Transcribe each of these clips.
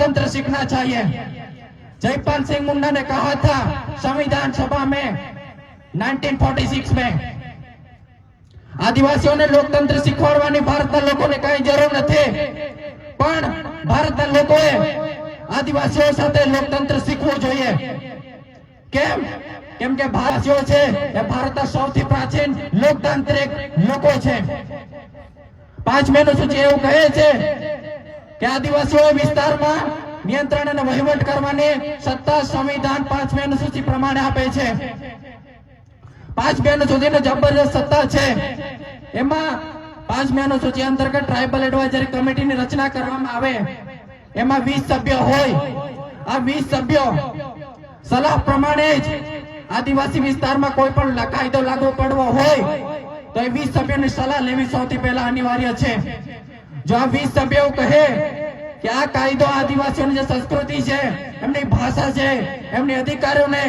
लोकतंत्र सीखना चाहिए जयपाल सिंह मुन्ना ने कहा था संविधान सभा में 1946 में આદિવાસીઓને લોકતંત્ર શીખવાડવાની ભારતના લોકોને કઈ જરૂર નથી પણ ભારતના લોકોએ આદિવાસીઓ સાથે લોકતંત્ર શીખવું જોઈએ કેમ કેમ કે ભારતીયો છે એ ભારતના સૌથી પ્રાચીન લોકતાંત્રિક લોકો છે પાંચ મેનું સૂચિ એવું કહે છે કે આદિવાસીઓ વિસ્તારમાં નિયંત્રણ અને વહીવટ કરવાની સત્તા સંવિધાન પાંચ મેનું સૂચિ પ્રમાણે આપે છે. પાંચ બે સુધીની જબરજસ્ત સત્તા છે. એમાં પાંચ બહેનો સૂચિ અંતર્ગત ટ્રાઇબલ એડવાઇઝરી કમિટીની રચના કરવામાં આવે. એમાં વીસ સભ્યો હોય. આ વીસ સભ્યો સલાહ પ્રમાણે જ આદિવાસી વિસ્તારમાં કોઈ પણ કાયદો લાગુ પડવો હોય, તો એ વીસ સભ્યોની સલાહ લેવી સૌથી પહેલા અનિવાર્ય છે. જો આ વીસ સભ્યો કહે કે આ કાયદો આદિવાસીઓની જે સંસ્કૃતિ છે, એમની ભાષા છે, એમની અધિકારીઓને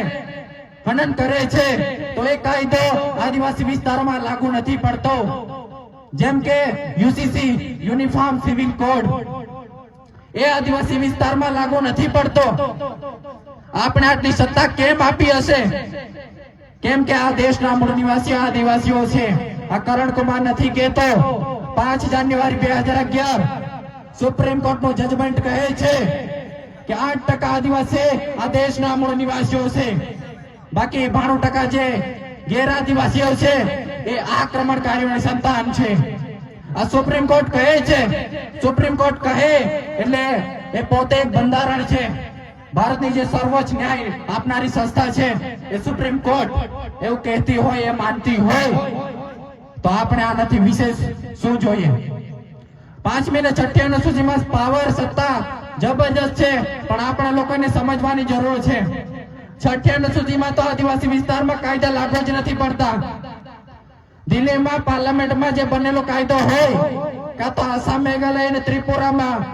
હનન કરે છે, તો એ કાયદો આદિવાસી વિસ્તારોમાં લાગુ નથી પડતો. જેમ કે યુસીસી, યુનિફોર્મ સિવિલ કોડ, એ આદિવાસી વિસ્તારમાં લાગુ નથી પડતો. આપણે આટલી સત્તા કેમ આપી હશે? કેમ કે આ દેશના મૂળ નિવાસીઓ આદિવાસીઓ છે. આ કરણ કુમાર નથી કહેતો. પાંચ જાન્યુઆરી બે હજાર અગિયાર સુપ્રીમ કોર્ટનું જજમેન્ટ કહે છે કે આઠ ટકા આદિવાસી આ દેશના મૂળ નિવાસીઓ છે. બાકી બાણું ટકા જે ગેર આદિવાસીઓ છે, એ આક્રમણકારીઓની સંતાન છે. આ સુપ્રીમ કોર્ટ કહે છે, સુપ્રીમ કોર્ટ કહે એટલે એ પોતે એક બંધારણ છે. ભારતની જે સર્વોચ્ચ ન્યાય આપનારી સંસ્થા છે, એ સુપ્રીમ કોર્ટ એવું કહેતી હોય, એ માનતી હોય. તો આપણે આનાથી વિશેષ શું જોઈએ? પાંચમી ને છઠ્ઠી અનુસૂચિમાં પાવર, સત્તા, જબરજસ્ત છે, પણ આપણા લોકોને સમજવાની જરૂર છે. છઠ્ઠી અનુસૂચિમાં તો આદિવાસી વિસ્તારમાં કાયદા લાગુ જ નથી પડતા. દિલ્હીમાં પાર્લામેન્ટમાં જે બનેલો કાયદો હોય, કાં તો આસામ મેઘાલય અને ત્રિપુરામાં,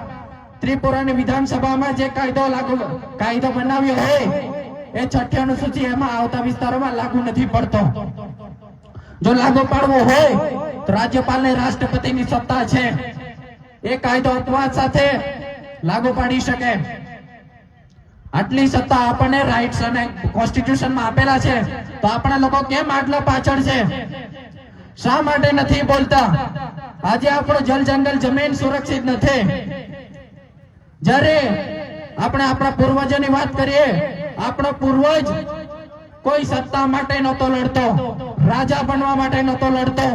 ત્રિપુરાની વિધાનસભામાં જે કાયદો લાગુ, કાયદો બનાવ્યો હોય, એ છઠ્ઠી અનુસૂચિ એમાં આવતા વિસ્તારોમાં લાગુ નથી પડતો. જો લાગુ પાડવો હોય, તો રાજ્યપાલને રાષ્ટ્રપતિની સત્તા છે. એ કાયદો અપવાદ સાથે લાગુ પાડી શકે. આટલી સત્તા આપણને રાઇટ્સ અને કોન્સ્ટિટ્યુશનમાં આપેલા છે, તો આપણા લોકો કેમ આટલા પાછળ છે? શા માટે નથી બોલતા? આજે આપણો જલ જંગલ જમીન સુરક્ષિત નથી. જ્યારે આપણે આપણા પૂર્વજોની વાત કરીએ, આપણો પૂર્વજ કોઈ સત્તા માટે નહોતો લડતો, રાજા બનવા માટે નહોતો લડતો.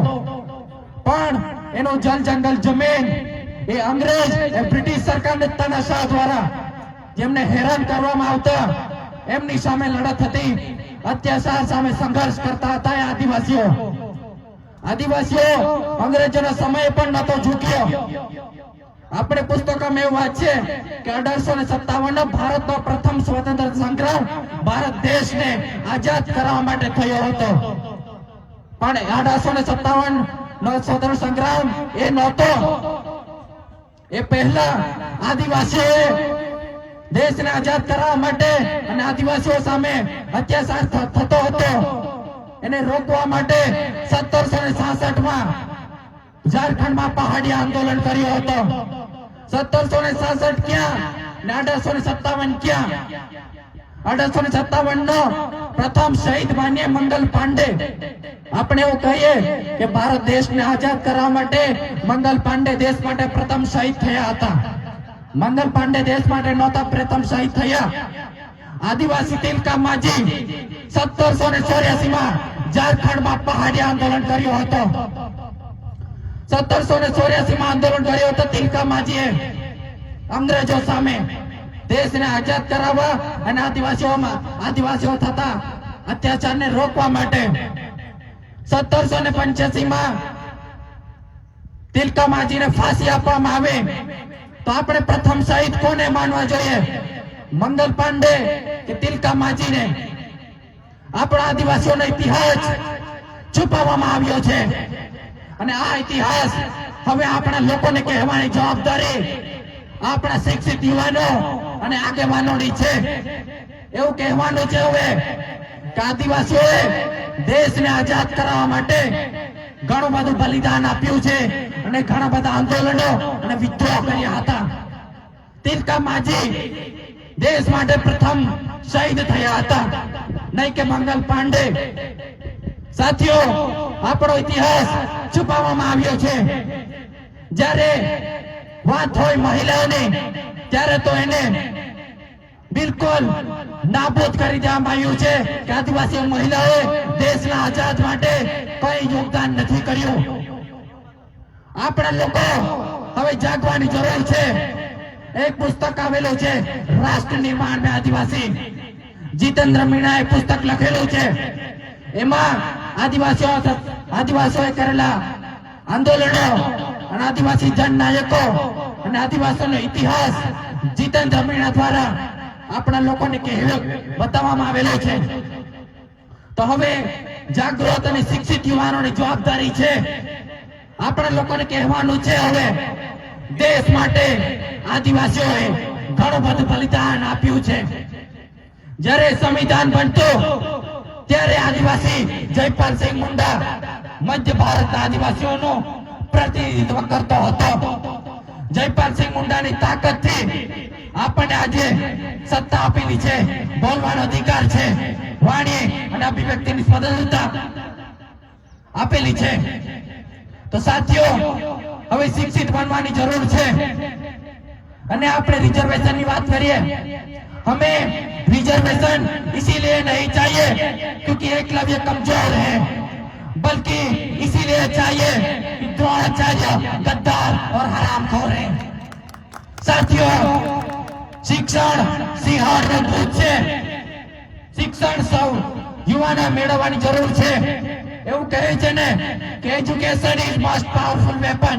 પણ એનો જલ જંગલ જમીન એ અંગ્રેજ, એ બ્રિટિશ સરકારને તાનાશાહ દ્વારા જેમને હેરાન કરવામાં આવતા, એમની સામે લડત હતી. અત્યાચાર સામે સંઘર્ષ કરતા હતા એ આદિવાસીઓ. આદિવાસીઓ અંગ્રેજોના સમય પણ નતો ઝૂક્યો. આપણે પુસ્તકોમાં એવું છે કે અઢારસો ને સત્તાવન ભારતનો પ્રથમ સ્વતંત્ર સંગ્રામ ભારત દેશને આઝાદ કરવા માટે થયો હતો. પણ અઢારસો ને સત્તાવન નો સ્વતંત્ર સંગ્રામ એ નહોતો. એ પહેલા આદિવાસીઓએ દેશને આઝાદ કરવા માટે અને આદિવાસીઓ સામે અત્યાચાર થતો હતો. એને રોકવા માટે સત્તરસો ને માં ઝારખંડમાં પહાડી આંદોલન કર્યો હતો. સત્તરસો ને સાસઠ ક્યાં? ને અઢારસો ને સત્તાવન ક્યાં? અઢારસો ને સત્તાવન નો પ્રથમ શહીદ માન્ય મંગલ પાંડે. આપણે એવું કહીએ કે ભારત દેશને આઝાદ કરવા માટે મંગલ પાંડે દેશ માટે પ્રથમ શહીદ થયા હતા. મંગલ પાંડે દેશ માટે નહોતા પ્રથમ શહીદ થયા. આદિવાસી તિલકા માજી સત્તરસો ને ચોર્યાસી માં ઝારખંડમાં પહાડી આંદોલન કર્યો હતો. સત્તરસો ને ચોર્યાસી માં આંદોલન કર્યું હતું તિલકા માજીએ અંગ્રેજો સામે દેશને આઝાદ કરાવવા અને આદિવાસીઓમાં આદિવાસીઓ થતા અત્યાચારને રોકવા માટે સત્તરસો ને પંચ્યાસી માં તિલકા માજીને ફાંસી આપવામાં આવે. તો આપણે પ્રથમ શહીદ કોને માનવા જોઈએ? મંગલ પાંડે કે તિલકા માજીને આપણા આદિવાસીઓનો ઇતિહાસ છુપાવવામાં આવ્યો છે. અને આ ઇતિહાસ હવે આપણા લોકોને કહેવાની જવાબદારી આપણા શિક્ષિત યુવાનો અને આગેવાનોની છે. એવું કહેવાનું છે હવે કે આદિવાસીઓએ દેશને આઝાદ કરાવવા માટે ઘણું બધું બલિદાન આપ્યું છે અને ઘણા બધા આંદોલનો અને વિદ્રોહ કર્યા હતા. તિલકા માજી દેશ માટે પ્રથમ શહીદ થયા હતા. નહીં કે મંગલ પાંડે સાથીઓ, આપણો ઇતિહાસ છુપાવવામાં આવ્યો છે. જ્યારે વાત હોય મહિલાઓને, ત્યારે તો એને બિલકુલ નાબૂદ કરી દેવામાં આવ્યું છે કે આદિવાસી મહિલાઓએ દેશના આઝાદ માટે કઈ યોગદાન નથી કર્યું. આપણા લોકો હવે જાગવાની જરૂર છે. એક પુસ્તક આવેલું છે, રાષ્ટ્ર નિર્માણ આદિવાસી જીતેન્દ્ર મીણાએ પુસ્તક લખેલું છે. એમાં આદિવાસીઓ આદિવાસીઓએ કરેલા આંદોલનો અને આદિવાસી જનનાયકો અને આદિવાસીઓનો ઇતિહાસ જીતેન્દ્ર મીણા દ્વારા આપણા લોકોને કહેલો બતાવવામાં આવેલો છે. તો હવે જાગૃત અને શિક્ષિત યુવાનોની જવાબદારી છે. આપણા લોકોને કહેવાનું છે હવે, દેશ માટે આદિવાસીઓએ ઘણું બધું બલિદાન આપ્યું છે. જ્યારે સંવિધાન બનતું ત્યારે આદિવાસી જયપાલ સિંહ મુંડા મધ્ય ભારતના આદિવાસીઓનું પ્રતિનિધિત્વ કરતો હતો. જયપાલ સિંહ મુંડાની તાકાતથી આપણને આજે સત્તા આપેલી છે, બોલવાનો અધિકાર છે, વાણી અને અભિવ્યક્તિની સ્વતંત્રતા આપેલી છે. તો સાથીઓ, હવે શિક્ષિત બનવાની જરૂર છે. અને આપણે રિઝર્વેશનની વાત કરીએ हमें रिजर्वेशन इसीलिए नहीं चाहिए क्योंकि एकलव्य कमजोर है बल्कि इसीलिए चाहिए कि द्रोणाचार्य गद्दार और हरामखोर है साथियों શિક્ષણ સિંહાળનું દૂધ છે શિક્ષણ સૌ યુવાને મેળવવાની જરૂર છે એવું કહે છે ને કે education is most powerful weapon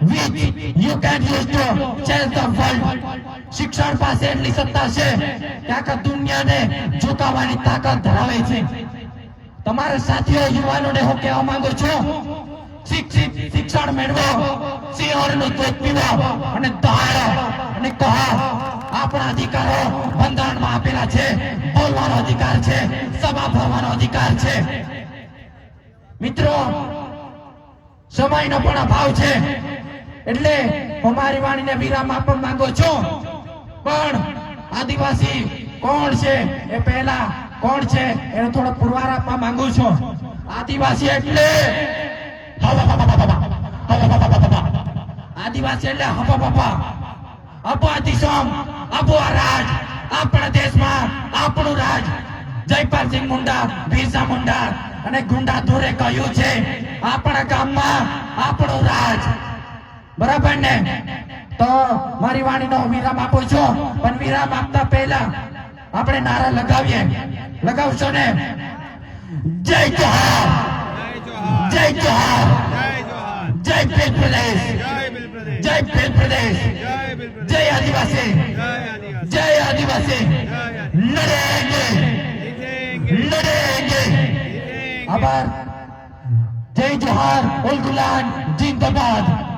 which you can use to change the world શિક્ષણ પાસે એટલી સત્તા છે કે આખા દુનિયાને ઝુકાવવાની તાકાત ધરાવે છે. તમારા સાથીઓ, યુવાનોને હું કહેવા માંગુ છું, શિક્ષિત શિક્ષણ મેળવો સિંહણનું દૂધ પીવો અને દહાડો અને કહો, આપણા અધિકારો બંધારણમાં આપેલા છે, બોલવાનો અધિકાર છે, સભા ભરવાનો અધિકાર છે. મિત્રો, સમયનો પણ અભાવ છે. એટલે હું મારી વાણીને વિરામ આપવા માંગુ છું. પણ આદિવાસી કોણ છે? એ પહેલા કોણ છે? એનો થોડો પુરવાર આપવા માંગુ છું. આદિવાસી એટલે આદિવાસી એટલે હપ બાપા અપો આ દિશમ અપો આ રાજ. આપણા દેશમાં આપણું રાજ. જયપાલસિંહ મુંડા, બિરસા મુંડા અને ગુંડા ધોરે કહ્યું છે, આપણા ગામમાં આપણું રાજ બરાબર ને? તો મારી વાણીનો વિરામ આપો છો. પણ વિરામ આપતા પહેલા આપણે નારા લગાવીએ. લગાવશો ને? જય જોહાર જય જોહાર જય ભીલ પ્રદેશ! જય ભીલ પ્રદેશ! જય આદિવાસી! જય આદિવાસી! લડેંગે લડેંગે આભાર. જય જોહાર ઉલ ગુલાન, જિંદાબાદ.